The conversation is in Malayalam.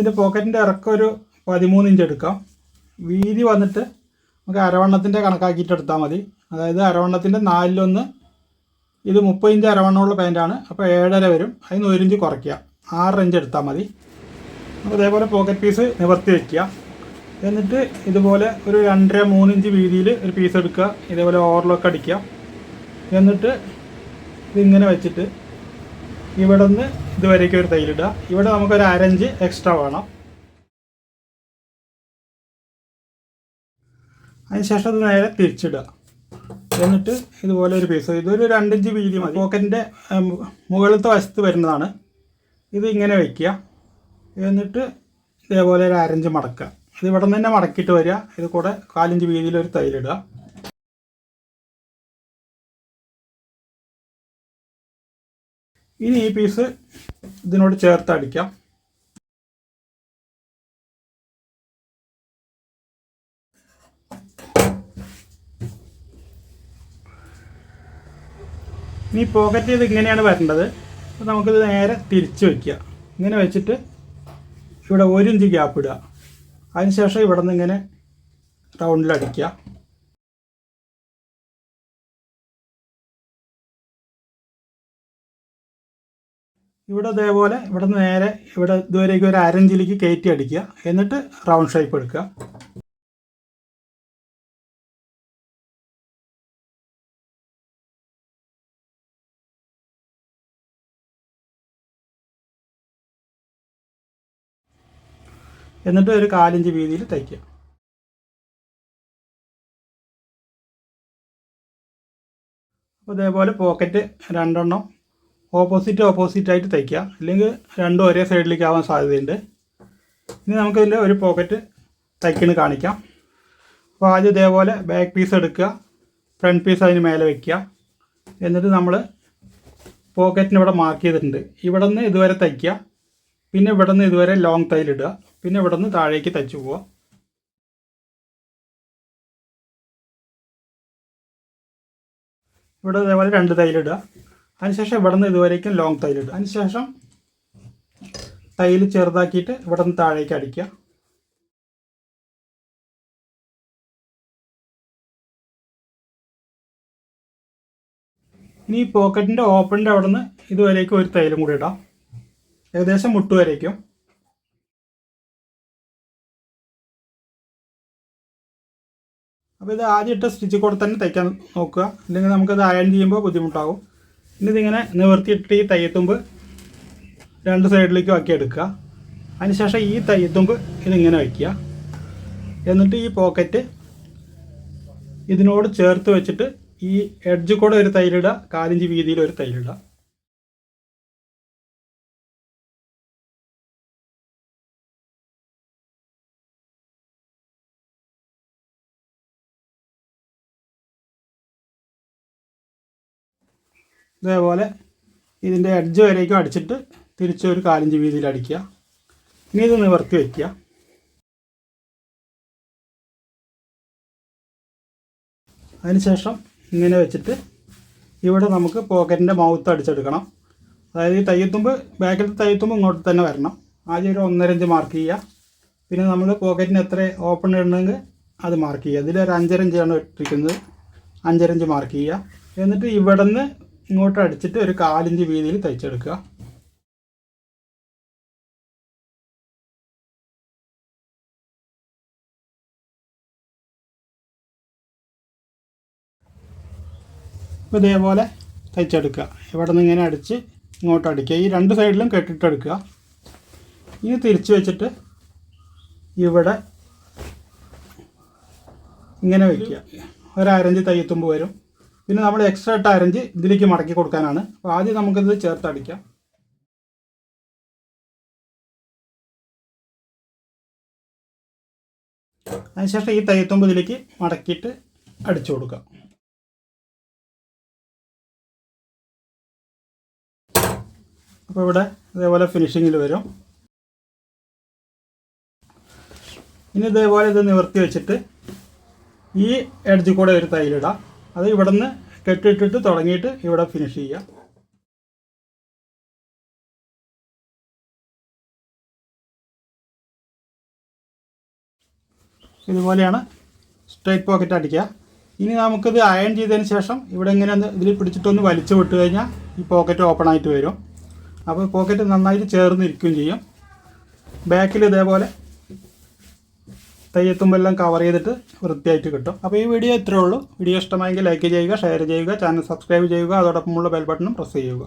ഇതിന്റെ പോക്കറ്റിന്റെ ഇറക്കം ഒരു പതിമൂന്ന് ഇഞ്ച് എടുക്കാം. വീതി വന്നിട്ട് നമുക്ക് അരവണ്ണത്തിന്റെ കണക്കാക്കിയിട്ട് എടുത്താൽ മതി. അതായത് അരവണ്ണത്തിന്റെ നാലിലൊന്ന് ഇത് മുപ്പത് ഇഞ്ച് അരവണ്ണമുള്ള പാന്റാണ് അപ്പോൾ ഏഴര വരും. അതിന് ഒരു ഇഞ്ച് കുറയ്ക്കുക. ആറ് ഇഞ്ച് എടുത്താൽ മതി. ഇതേപോലെ പോക്കറ്റ് പീസ് നിവർത്തി വയ്ക്കുക എന്നിട്ട് ഇതുപോലെ ഒരു രണ്ടര മൂന്ന് ഇഞ്ച് വീതിയിൽ ഒരു പീസ് എടുക്കുക. ഇതേപോലെ ഓവർലോക്ക് അടിക്കുക. എന്നിട്ട് ഇതിങ്ങനെ വെച്ചിട്ട് ഇവിടെ നിന്ന് ഇതുവരേക്കും ഒരു തൈലിടുക ഇവിടെ നമുക്കൊരു അരഞ്ച് എക്സ്ട്രാ വേണം. അതിനുശേഷം അത് നേരെ തിരിച്ചിടുക. എന്നിട്ട് ഇതുപോലെ ഒരു പീസ് ഇതൊരു രണ്ടിഞ്ച് വീതി മതി. പോക്കറ്റിന്റെ മുകളിലത്തെ വശത്ത് വരുന്നതാണ്. ഇത് ഇങ്ങനെ വയ്ക്കുക എന്നിട്ട് ഇതേപോലെ ഒരു അരഞ്ച് മടക്കുക. ഇത് ഇവിടെ നിന്ന് തന്നെ മടക്കിയിട്ട് വരിക. ഇത് കൂടെ കാലിഞ്ച് വീതിയിൽ ഒരു തൈലിടുക ഇനി ഈ പീസ് ഇതിനോട് ചേർത്ത് അടിക്കാം. ഇനി പോക്കറ്റ് ചെയ്ത് ഇങ്ങനെയാണ് വരേണ്ടത്. അപ്പോൾ നമുക്കിത് നേരെ തിരിച്ച് വയ്ക്കുക ഇങ്ങനെ വെച്ചിട്ട് ഇവിടെ ഒരു ഇഞ്ച് ഗ്യാപ്പ് ഇടുക. അതിനുശേഷം ഇവിടെ നിന്ന് ഇങ്ങനെ റൗണ്ടിൽ അടിക്കുക. ഇവിടെ അതേപോലെ ഇവിടെ നിന്ന് നേരെ ഇവിടെ ഇതുവരേക്ക് ഒരു അരഞ്ചിലേക്ക് കയറ്റി അടിക്കുക. എന്നിട്ട് റൗണ്ട് ഷേപ്പ് എടുക്കുക. എന്നിട്ട് ഒരു കാലിഞ്ച് വീതിയിൽ തയ്ക്കുക. അപ്പോൾ ഇതേപോലെ പോക്കറ്റ് രണ്ടെണ്ണം ഓപ്പോസിറ്റ് ഓപ്പോസിറ്റ് ആയിട്ട് തയ്ക്കുക. അല്ലെങ്കിൽ രണ്ടും ഒരേ സൈഡിലേക്ക് ആവാൻ സാധ്യതയുണ്ട്. ഇനി നമുക്കിതിന്റെ ഒരു പോക്കറ്റ് തയ്ക്കണ് കാണിക്കാം. അപ്പോൾ ആദ്യം ഇതേപോലെ ബാക്ക് പീസ് എടുക്കുക. ഫ്രണ്ട് പീസ് അതിന് മേലെ വയ്ക്കുക എന്നിട്ട് നമ്മൾ പോക്കറ്റിന് ഇവിടെ മാർക്ക് ചെയ്തിട്ടുണ്ട്. ഇവിടെ നിന്ന് ഇതുവരെ തയ്ക്കുക. പിന്നെ ഇവിടെ നിന്ന് ഇതുവരെ ലോങ് തൈലിടുക പിന്നെ ഇവിടെ നിന്ന് താഴേക്ക് തയ്ച്ചു പോവുക. ഇവിടെ ഇതേപോലെ രണ്ട് തൈലിടുക അതിനുശേഷം ഇവിടെ നിന്ന് ഇതുവരേക്കും ലോങ് തൈലിടുക അതിനുശേഷം തൈൽ ചെറുതാക്കിയിട്ട് ഇവിടെ നിന്ന് താഴേക്ക് അടിക്കുക. ഇനി ഈ പോക്കറ്റിന്റെ ഓപ്പണിന്റെ അവിടെ നിന്ന് ഇതുവരേക്കും ഒരു തൈലും കൂടി ഇടാം. ഏകദേശം മുട്ടുവരേക്കും. അപ്പോൾ ഇത് ആദ്യം ഇട്ട സ്റ്റിച്ച് കൂടെ തന്നെ തയ്ക്കാൻ നോക്കുക. അല്ലെങ്കിൽ നമുക്കത് അയൺ ചെയ്യുമ്പോൾ ബുദ്ധിമുട്ടാകും ഇനി ഇതിങ്ങനെ നിവർത്തിയിട്ട് ഈ തയ്യത്തുമ്പ് രണ്ട് സൈഡിലേക്കും ആക്കി എടുക്കുക. അതിനുശേഷം ഈ തയ്യത്തുമ്പ് ഇതിങ്ങനെ വയ്ക്കുക. എന്നിട്ട് ഈ പോക്കറ്റ് ഇതിനോട് ചേർത്ത് വെച്ചിട്ട് ഈ എഡ്ജ് കൂടെ ഒരു തൈലിടുക കാലിഞ്ച് വീതിയിൽ ഒരു തൈലിടുക. ഇതേപോലെ ഇതിന്റെ എഡ്ജ് വരേക്കും അടിച്ചിട്ട് തിരിച്ച് ഒരു കാലിഞ്ച് വീതിയിൽ അടിക്കുക. ഇനി ഇത് നിവർത്തി വയ്ക്കുക അതിനുശേഷം ഇങ്ങനെ വെച്ചിട്ട് ഇവിടെ നമുക്ക് പോക്കറ്റിന്റെ മൗത്ത് അടിച്ചെടുക്കണം. അതായത് ഈ തയ്യത്തുമ്പ് ബാക്കിലത്തെ തയ്യത്തുമ്പ് ഇങ്ങോട്ട് തന്നെ വരണം. ആദ്യം ഒരു ഒന്നരഞ്ച് മാർക്ക് ചെയ്യുക. പിന്നെ നമ്മൾ പോക്കറ്റിന് എത്ര ഓപ്പൺ ഇടണമെങ്കിൽ അത് മാർക്ക് ചെയ്യുക. ഇതിലൊരു ഒരു അഞ്ചര ഇഞ്ചാണ് ഇട്ടിരിക്കുന്നത്. അഞ്ചരഞ്ച് മാർക്ക് ചെയ്യുക. എന്നിട്ട് ഇവിടെ നിന്ന് ഇങ്ങോട്ട് അടിച്ചിട്ട് ഒരു കാലിഞ്ച് വീതിയിൽ തയ്ച്ചെടുക്കുക. അപ്പോൾ ഇതേപോലെ തയ്ച്ചെടുക്കുക. ഇവിടെ നിന്ന് ഇങ്ങനെ അടിച്ച് ഇങ്ങോട്ട് അടിക്കുക. ഈ രണ്ട് സൈഡിലും കെട്ടിട്ടെടുക്കുക ഇനി തിരിച്ച് വെച്ചിട്ട് ഇവിടെ ഇങ്ങനെ വയ്ക്കുക ഒരു അരഞ്ച് തയ്യത്തുമ്പ് വരും. പിന്നെ നമ്മൾ എക്സ്ട്രാ ഇട്ട അരഞ്ച് ഇതിലേക്ക് മടക്കി കൊടുക്കാനാണ്. അപ്പോൾ ആദ്യം നമുക്കിത് ചേർത്ത് അടിക്കാം. അതിനുശേഷം ഈ തയ്യത്തുമ്പ് ഇതിലേക്ക് മടക്കിയിട്ട് അടിച്ചു കൊടുക്കാം. അപ്പോൾ ഇവിടെ ഇതേപോലെ ഫിനിഷിങ്ങിൽ വരും. ഇനി ഇതേപോലെ ഇത് നിവർത്തി വെച്ചിട്ട് ഈ എഡ്ജിൽ കൂടെ ഒരു തൈലിടാം. അത് ഇവിടെ നിന്ന് കെട്ടിട്ടിട്ട് തുടങ്ങിയിട്ട് ഇവിടെ ഫിനിഷ് ചെയ്യാം. ഇതുപോലെയാണ് സ്ട്രൈറ്റ് പോക്കറ്റ് അടിക്കുക. ഇനി നമുക്കിത് അയൺ ചെയ്തതിന് ശേഷം ഇവിടെ ഇങ്ങനെ ഒന്ന് ഇതിൽ പിടിച്ചിട്ടൊന്ന് വലിച്ചു വിട്ട് കഴിഞ്ഞാൽ ഈ പോക്കറ്റ് ഓപ്പൺ ആയിട്ട് വരും. അപ്പോൾ പോക്കറ്റ് നന്നായിട്ട് ചേർന്നിരിക്കുകയും ചെയ്യും. ബാക്കിൽ ഇതേപോലെ തയ്യത്തുമ്പെല്ലാം കവർ ചെയ്തിട്ട് വൃത്തിയായിട്ട് കിട്ടും. അപ്പോൾ ഈ വീഡിയോ ഇത്രയേ ഉള്ളൂ. വീഡിയോ ഇഷ്ടമായെങ്കിൽ ലൈക്ക് ചെയ്യുക ഷെയർ ചെയ്യുക ചാനൽ സബ്സ്ക്രൈബ് ചെയ്യുക അതോടൊപ്പമുള്ള ബെൽ ബട്ടണും പ്രസ് ചെയ്യുക.